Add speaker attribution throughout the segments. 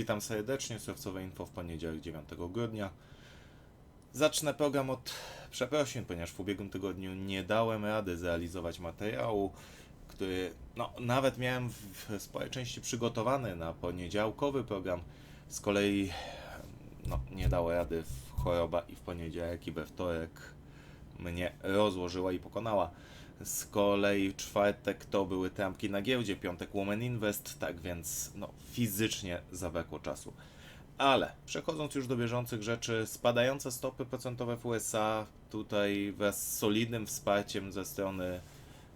Speaker 1: Witam serdecznie, surfcowe info w poniedziałek 9 grudnia. Zacznę program od przeprosin, ponieważ w ubiegłym tygodniu nie dałem rady zrealizować materiału, który no, nawet miałem w sporej części przygotowany na poniedziałkowy program. Z kolei no, nie dało rady w choroba i w poniedziałek i we wtorek mnie rozłożyła i pokonała. Z kolei czwartek to były trampki na giełdzie, piątek Woman Invest, tak więc no, fizycznie zabrakło czasu. Ale przechodząc już do bieżących rzeczy, spadające stopy procentowe w USA tutaj wraz z solidnym wsparciem ze strony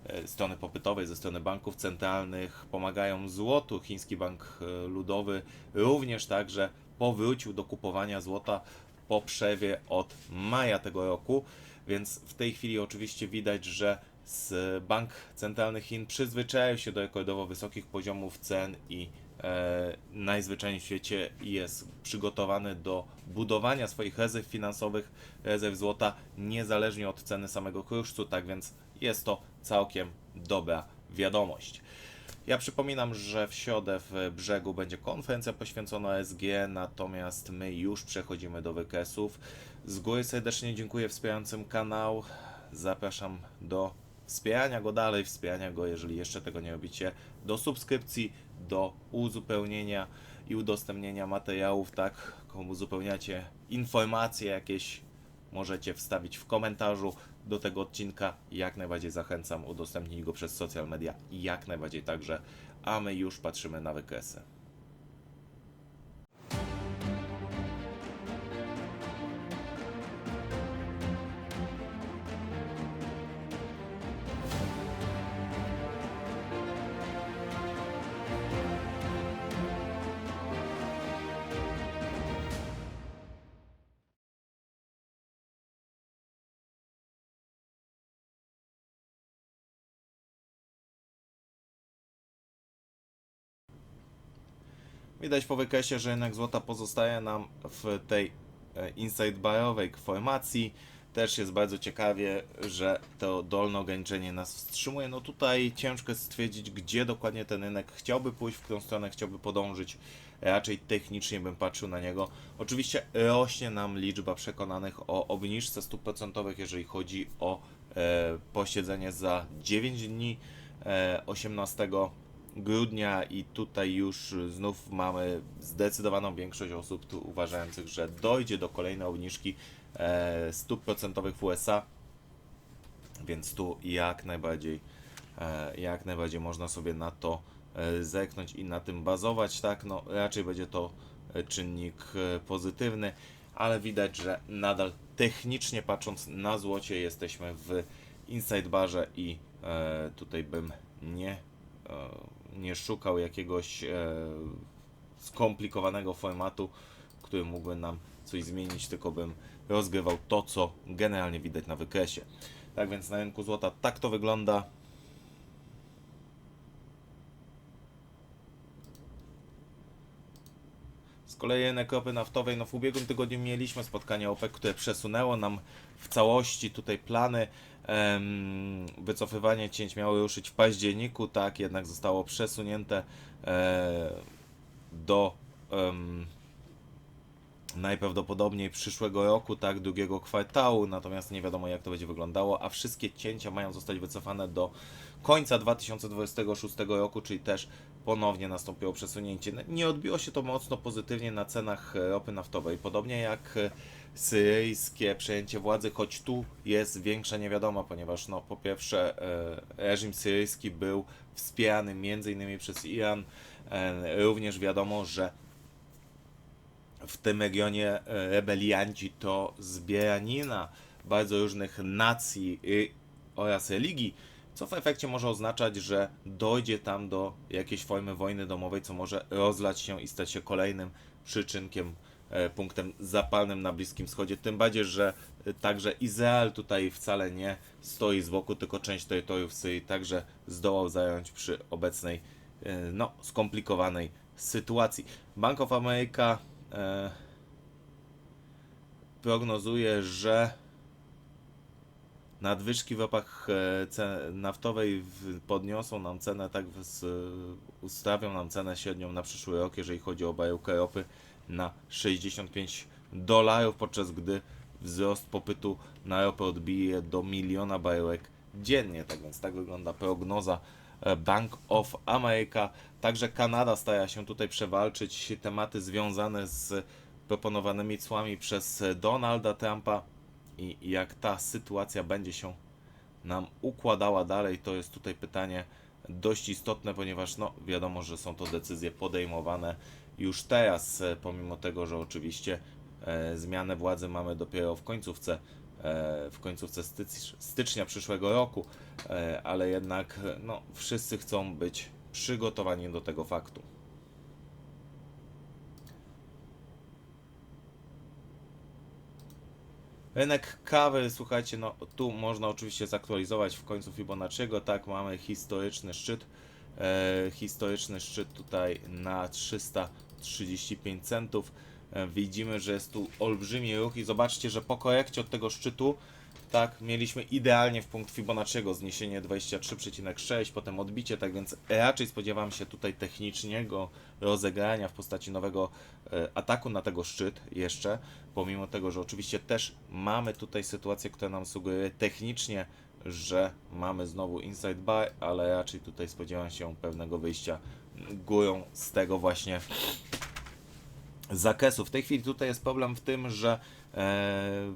Speaker 1: e, strony popytowej, ze strony banków centralnych pomagają złotu. Chiński Bank e, Ludowy również także powrócił do kupowania złota po przerwie od maja tego roku, więc w tej chwili oczywiście widać, że z Bank Centralny Chin przyzwyczaił się do rekordowo wysokich poziomów cen i e, najzwyczajniej w świecie jest przygotowany do budowania swoich rezerw finansowych, rezerw złota, niezależnie od ceny samego kruszcu, tak więc jest to całkiem dobra wiadomość. Ja przypominam, że w środę w brzegu będzie konferencja poświęcona SG, natomiast my już przechodzimy do wykresów. Z góry serdecznie dziękuję wspierającym kanał. Zapraszam do wspierania go dalej, wspierania go, jeżeli jeszcze tego nie robicie, do subskrypcji, do uzupełnienia i udostępnienia materiałów, tak, komu uzupełniacie informacje jakieś, możecie wstawić w komentarzu do tego odcinka. Jak najbardziej zachęcam, udostępnij go przez social media jak najbardziej także, a my już patrzymy na wykresy. Widać po wykresie, że rynek złota pozostaje nam w tej e, inside barowej formacji. Też jest bardzo ciekawie, że to dolne ograniczenie nas wstrzymuje. No tutaj ciężko jest stwierdzić, gdzie dokładnie ten rynek chciałby pójść, w którą stronę chciałby podążyć. Raczej technicznie bym patrzył na niego. Oczywiście rośnie nam liczba przekonanych o obniżce stóp procentowych, jeżeli chodzi o e, posiedzenie za 9 dni e, 18 grudnia i tutaj już znów mamy zdecydowaną większość osób tu uważających, że dojdzie do kolejnej obniżki e, stóp procentowych w USA, więc tu jak najbardziej e, jak najbardziej można sobie na to e, zerknąć i na tym bazować, tak, no raczej będzie to czynnik pozytywny, ale widać, że nadal technicznie patrząc na złocie jesteśmy w inside barze i tutaj bym nie nie szukał jakiegoś e, skomplikowanego formatu, który mógłby nam coś zmienić, tylko bym rozgrywał to, co generalnie widać na wykresie. Tak więc na rynku złota tak to wygląda. Z kolei rynek ropy naftowej, no w ubiegłym tygodniu mieliśmy spotkanie OPEC, które przesunęło nam w całości tutaj plany. Em, wycofywanie cięć miało ruszyć w październiku, tak, jednak zostało przesunięte e, do em, najprawdopodobniej przyszłego roku, tak, drugiego kwartału, natomiast nie wiadomo jak to będzie wyglądało, a wszystkie cięcia mają zostać wycofane do końca 2026 roku, czyli też ponownie nastąpiło przesunięcie. No, Nie odbiło się to mocno pozytywnie na cenach e, ropy naftowej, podobnie jak e, syryjskie przejęcie władzy, choć tu jest większa niewiadoma, ponieważ no, po pierwsze e, reżim syryjski był wspierany m.in. przez Iran, również wiadomo, że w tym regionie rebelianci to zbieranina bardzo różnych nacji y, oraz religii, co w efekcie może oznaczać, że dojdzie tam do jakiejś formy wojny domowej, co może rozlać się i stać się kolejnym przyczynkiem, e, punktem zapalnym na Bliskim Wschodzie. Tym bardziej, że e, także Izrael tutaj wcale nie stoi z boku, tylko część terytoriów Syrii także zdołał zająć przy obecnej, e, no, skomplikowanej sytuacji. Bank of America e, prognozuje, że nadwyżki w ropach e, naftowej podniosą nam cenę, tak ustawią nam cenę średnią na przyszły rok, jeżeli chodzi o baryłkę ropy na 65 dolarów, podczas gdy wzrost popytu na ropę odbije do miliona baryłek dziennie. Tak więc tak wygląda prognoza e, Bank of America. Także Kanada stara się tutaj przewalczyć tematy związane z proponowanymi cłami przez Donalda Trumpa i jak ta sytuacja będzie się nam układała dalej, to jest tutaj pytanie dość istotne, ponieważ no wiadomo, że są to decyzje podejmowane już teraz, e, pomimo tego, że oczywiście e, zmianę władzy mamy dopiero w końcówce e, w końcówce stycz, stycznia przyszłego roku, e, ale jednak no, wszyscy chcą być przygotowani do tego faktu. Rynek kawy, słuchajcie, no tu można oczywiście zaktualizować w końcu Fibonacciego, tak, mamy historyczny szczyt, e, historyczny szczyt tutaj na 335 centów, widzimy, że jest tu olbrzymi ruch i zobaczcie, że po korekcie od tego szczytu, tak, mieliśmy idealnie w punkt Fibonacciego zniesienie 23,6, potem odbicie, tak więc raczej spodziewam się tutaj technicznego rozegrania w postaci nowego e, ataku na tego szczyt jeszcze, pomimo tego, że oczywiście też mamy tutaj sytuację, która nam sugeruje technicznie, że mamy znowu inside buy, ale raczej tutaj spodziewam się pewnego wyjścia górą z tego właśnie zakresu. W tej chwili tutaj jest problem w tym, że e,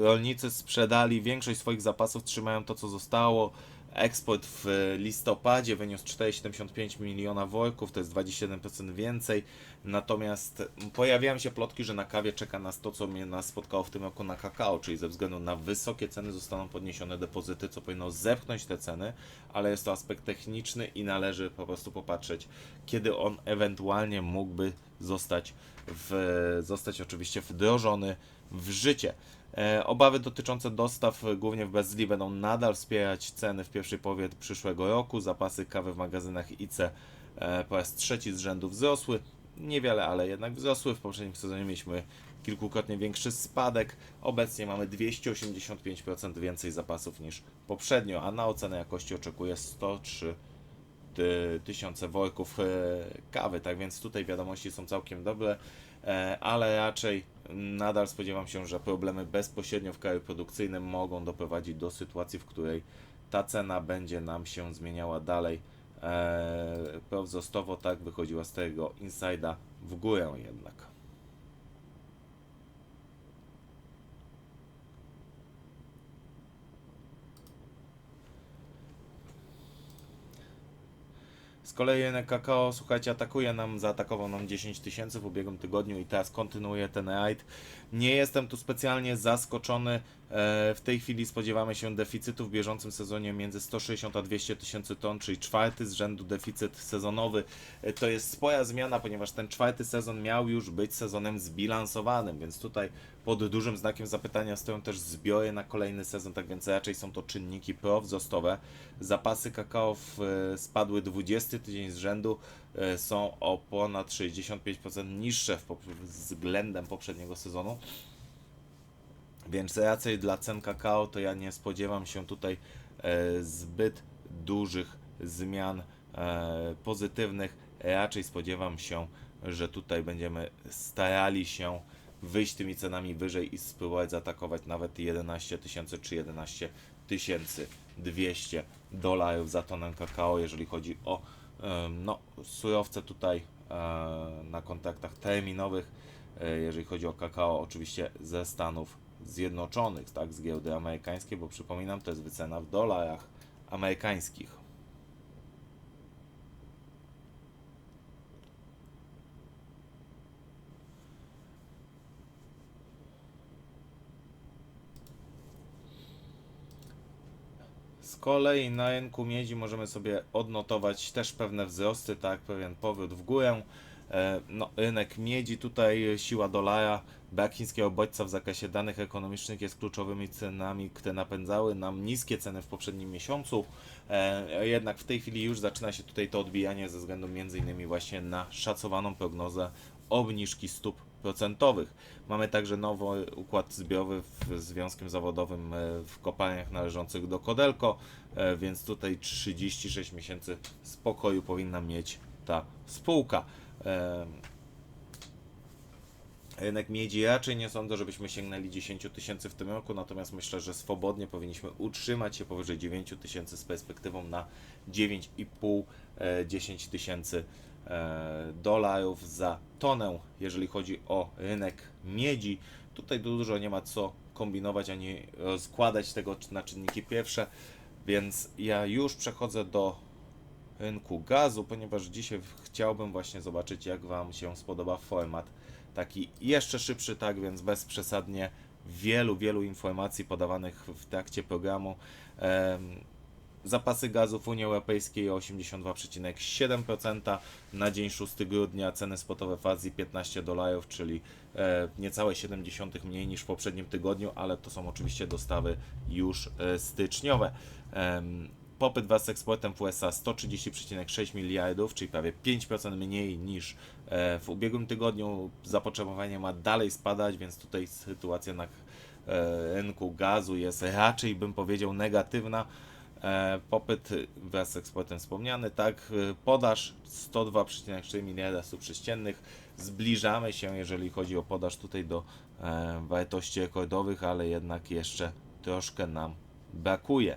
Speaker 1: rolnicy sprzedali większość swoich zapasów, trzymają to, co zostało. Eksport w listopadzie wyniósł 4,75 miliona worków, to jest 27% więcej. Natomiast pojawiają się plotki, że na kawie czeka nas to, co mnie nas spotkało w tym roku na kakao, czyli ze względu na wysokie ceny zostaną podniesione depozyty, co powinno zepchnąć te ceny, ale jest to aspekt techniczny i należy po prostu popatrzeć, kiedy on ewentualnie mógłby zostać, w, zostać oczywiście wdrożony w życie. E, Obawy dotyczące dostaw głównie w Bezli będą nadal wspierać ceny w pierwszej połowie przyszłego roku. Zapasy kawy w magazynach IC e, po raz trzeci z rzędu wzrosły. Niewiele, ale jednak wzrosły. W poprzednim sezonie mieliśmy kilkukrotnie większy spadek. Obecnie mamy 285% więcej zapasów niż poprzednio, a na ocenę jakości oczekuje 103 ty- tysiące worków e, kawy, tak więc tutaj wiadomości są całkiem dobre, e, ale raczej nadal spodziewam się, że problemy bezpośrednio w kraju produkcyjnym mogą doprowadzić do sytuacji, w której ta cena będzie nam się zmieniała dalej e, tak wychodziła z tego insida w górę jednak. Z kolei kakao, słuchajcie, atakuje nam, zaatakował nam 10 tysięcy w ubiegłym tygodniu i teraz kontynuuje ten rajd. Nie jestem tu specjalnie zaskoczony. E, W tej chwili spodziewamy się deficytu w bieżącym sezonie między 160 a 200 tysięcy ton, czyli czwarty z rzędu deficyt sezonowy. E, To jest spora zmiana, ponieważ ten czwarty sezon miał już być sezonem zbilansowanym, więc tutaj pod dużym znakiem zapytania stoją też zbiory na kolejny sezon, tak więc raczej są to czynniki prowzrostowe. Zapasy kakao e, spadły 20 tydzień z rzędu, są o ponad 65% niższe względem poprzedniego sezonu. Więc raczej dla cen kakao to ja nie spodziewam się tutaj e, zbyt dużych zmian e, pozytywnych. Raczej spodziewam się, że tutaj będziemy starali się wyjść tymi cenami wyżej i spróbować zaatakować nawet 11 tysięcy czy 11 tysięcy 200 dolarów za tonę kakao, jeżeli chodzi o em, no, surowce tutaj e, na kontaktach terminowych, e, jeżeli chodzi o kakao, oczywiście ze Stanów Zjednoczonych, tak, z giełdy amerykańskiej, bo przypominam, to jest wycena w dolarach amerykańskich. Z kolei na rynku miedzi możemy sobie odnotować też pewne wzrosty, tak, pewien powrót w górę. E, No, rynek miedzi, tutaj siła dolara, brak chińskiego bodźca w zakresie danych ekonomicznych jest kluczowymi cenami, które napędzały nam niskie ceny w poprzednim miesiącu. E, Jednak w tej chwili już zaczyna się tutaj to odbijanie ze względu innymi właśnie na szacowaną prognozę obniżki stóp procentowych. Mamy także nowy układ zbiorowy w związkiem zawodowym e, w kopalniach należących do Kodelko, e, więc tutaj 36 miesięcy spokoju powinna mieć ta spółka. E, Rynek miedzi raczej nie sądzę, żebyśmy sięgnęli 10 tysięcy w tym roku, natomiast myślę, że swobodnie powinniśmy utrzymać się powyżej 9 tysięcy z perspektywą na 9,5-10 tysięcy e, dolarów za tonę, jeżeli chodzi o rynek miedzi. Tutaj dużo nie ma co kombinować ani rozkładać tego na czynniki pierwsze, więc ja już przechodzę do rynku gazu, ponieważ dzisiaj chciałbym właśnie zobaczyć, jak Wam się spodoba format taki jeszcze szybszy, tak więc bez przesadnie wielu, wielu informacji podawanych w trakcie programu. Zapasy gazu w Unii Europejskiej o 82,7% na dzień 6 grudnia, ceny spotowe w Azji 15 dolarów, czyli e, niecałe 70 mniej niż w poprzednim tygodniu, ale to są oczywiście dostawy już e, styczniowe. Popyt wraz z eksportem w USA 130,6 miliardów, czyli prawie 5% mniej niż e, w ubiegłym tygodniu. Zapotrzebowanie ma dalej spadać, więc tutaj sytuacja na e, rynku gazu jest raczej, bym powiedział, negatywna. E, Popyt wraz z eksportem wspomniany, tak. Podaż 102,4 miliarda stóp sześciennych. Zbliżamy się, jeżeli chodzi o podaż, tutaj do wartości rekordowych, ale jednak jeszcze troszkę nam brakuje.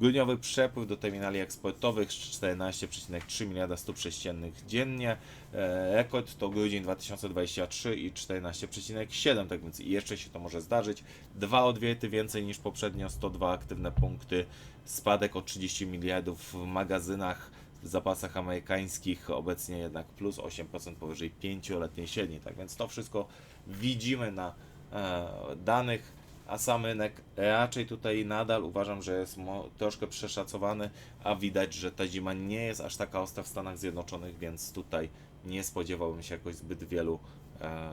Speaker 1: Grudniowy przepływ do terminali eksportowych 14,3 miliarda stóp sześciennych dziennie. E, Rekord to grudzień 2023 i 14,7, tak więc jeszcze się to może zdarzyć. Dwa odwierty więcej niż poprzednio, 102 aktywne punkty, spadek o 30 miliardów w magazynach, w zapasach amerykańskich, obecnie jednak plus 8% powyżej 5-letniej średniej, tak więc to wszystko widzimy na e, danych a sam rynek raczej tutaj nadal uważam, że jest troszkę przeszacowany, a widać, że ta zima nie jest aż taka ostra w Stanach Zjednoczonych, więc tutaj nie spodziewałbym się jakoś zbyt wielu e,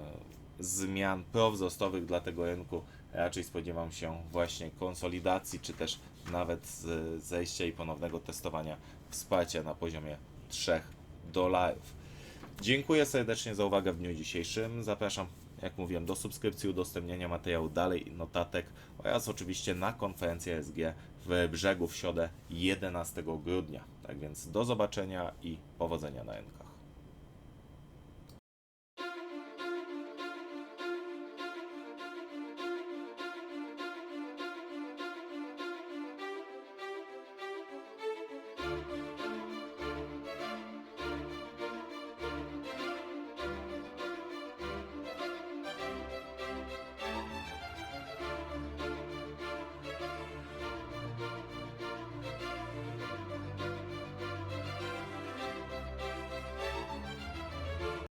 Speaker 1: zmian prowzrostowych dla tego rynku. Raczej spodziewam się właśnie konsolidacji, czy też nawet z, zejścia i ponownego testowania wsparcia na poziomie 3 dolarów. Dziękuję serdecznie za uwagę w dniu dzisiejszym. Zapraszam, jak mówiłem, do subskrypcji, udostępniania materiału dalej, notatek oraz oczywiście na konferencję SG w Brzegu w środę 11 grudnia. Tak więc do zobaczenia i powodzenia na rynkach.